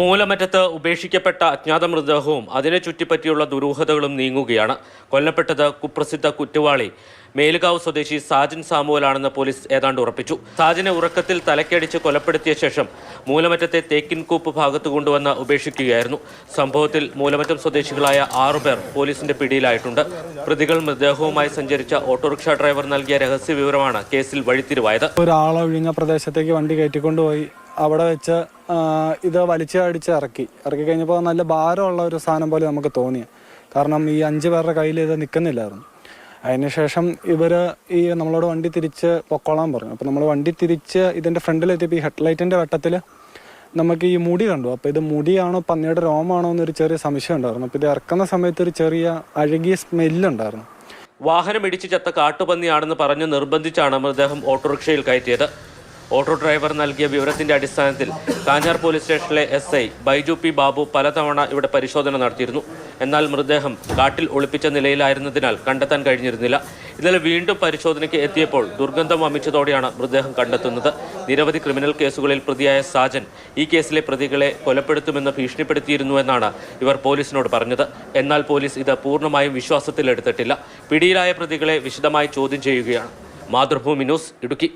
മൂലമറ്റത്ത് ഉപേക്ഷിക്കപ്പെട്ട അജ്ഞാത മൃതദേഹവും അതിനെ ചുറ്റിപ്പറ്റിയുള്ള ദുരൂഹതകളും നീങ്ങുകയാണ്. കൊല്ലപ്പെട്ടത് കുപ്രസിദ്ധ കുറ്റവാളി. മേലുകാവ് സ്വദേശി സാജൻ സാമുവലാണെന്ന് പോലീസ് ഏതാണ്ട് ഉറപ്പിച്ചു. സാജനെ ഉറക്കത്തിൽ തലക്കടിച്ച് കൊലപ്പെടുത്തിയ ശേഷം മൂലമറ്റത്തെ തേക്കിൻകൂപ്പ് ഭാഗത്ത് കൊണ്ടുവന്ന് ഉപേക്ഷിക്കുകയായിരുന്നു. സംഭവത്തിൽ മൂലമറ്റം സ്വദേശികളായ ആറുപേർ പോലീസിന്റെ പിടിയിലായിട്ടുണ്ട്. പ്രതികൾ മൃതദേഹവുമായി സഞ്ചരിച്ച ഓട്ടോറിക്ഷ ഡ്രൈവർ നൽകിയ രഹസ്യ വിവരമാണ് കേസിൽ വഴിത്തിരിവായത്. ഒരാളൊഴിഞ്ഞ പ്രദേശത്തേക്ക് വണ്ടി കയറ്റിക്കൊണ്ട് പോയി അവിടെ വെച്ച് ഇത് വലിച്ചടിച്ച് ഇറക്കി. ഇറക്കി കഴിഞ്ഞപ്പോൾ നല്ല ഭാരമുള്ള ഒരു സാധനം പോലെ നമുക്ക് തോന്നി. കാരണം ഈ അഞ്ച് പേരുടെ കയ്യിൽ ഇത് നിൽക്കുന്നില്ലായിരുന്നു അതിനുശേഷം ഇവർ ഈ നമ്മളോട് വണ്ടി തിരിച്ച് പൊക്കോളാൻ പറഞ്ഞു. അപ്പോൾ നമ്മൾ വണ്ടി തിരിച്ച് ഇതിന്റെ ഫ്രണ്ടിലെത്തിയപ്പോൾ ഈ ഹെഡ്ലൈറ്റിന്റെ വെട്ടത്തിൽ നമുക്ക് ഈ മുടി കണ്ടു. അപ്പോൾ ഇത് മുടിയാണോ പന്നിയുടെ രോമാണോ എന്നൊരു ചെറിയ സംശയം ഉണ്ടായിരുന്നു. അപ്പോൾ ഇത് ഇറക്കുന്ന സമയത്ത് ഒരു ചെറിയ അഴുകിയ സ്മെല്ലുണ്ടായിരുന്നു വാഹനം ഇടിച്ച് ചത്ത കാട്ടുപന്നിയാണെന്ന് പറഞ്ഞ് നിർബന്ധിച്ചാണ് മൃതദേഹം ഓട്ടോറിക്ഷയിൽ കയറ്റിയത്. ഓട്ടോ ഡ്രൈവർ നൽകിയ വിവരത്തിന്റെ അടിസ്ഥാനത്തിൽ കാഞ്ഞാർ പോലീസ് സ്റ്റേഷനിലെ S I Baiju P Babu പലതവണ ഇവിടെ പരിശോധന നടത്തിയിരുന്നു. എന്നാൽ മൃതദേഹം കാട്ടിൽ ഒളിപ്പിച്ച നിലയിലായിരുന്നതിനാൽ കണ്ടെത്താൻ കഴിഞ്ഞിരുന്നില്ല. ഇന്നലെ വീണ്ടും പരിശോധനയ്ക്ക് എത്തിയപ്പോൾ ദുർഗന്ധം വമിച്ചതോടെയാണ് മൃതദേഹം കണ്ടെത്തുന്നത്. നിരവധി ക്രിമിനൽ കേസുകളിൽ പ്രതിയായ സാജൻ ഈ കേസിലെ പ്രതികളെ കൊലപ്പെടുത്തുമെന്ന് ഭീഷണിപ്പെടുത്തിയിരുന്നുവെന്നാണ് ഇവർ പോലീസിനോട് പറഞ്ഞത്. എന്നാൽ പോലീസ് ഇത് പൂർണമായും വിശ്വാസത്തിലെടുത്തിട്ടില്ല. പിടിയിലായ പ്രതികളെ വിശദമായി ചോദ്യം ചെയ്യുകയാണ്. മാതൃഭൂമി ന്യൂസ് ഇടുക്കി.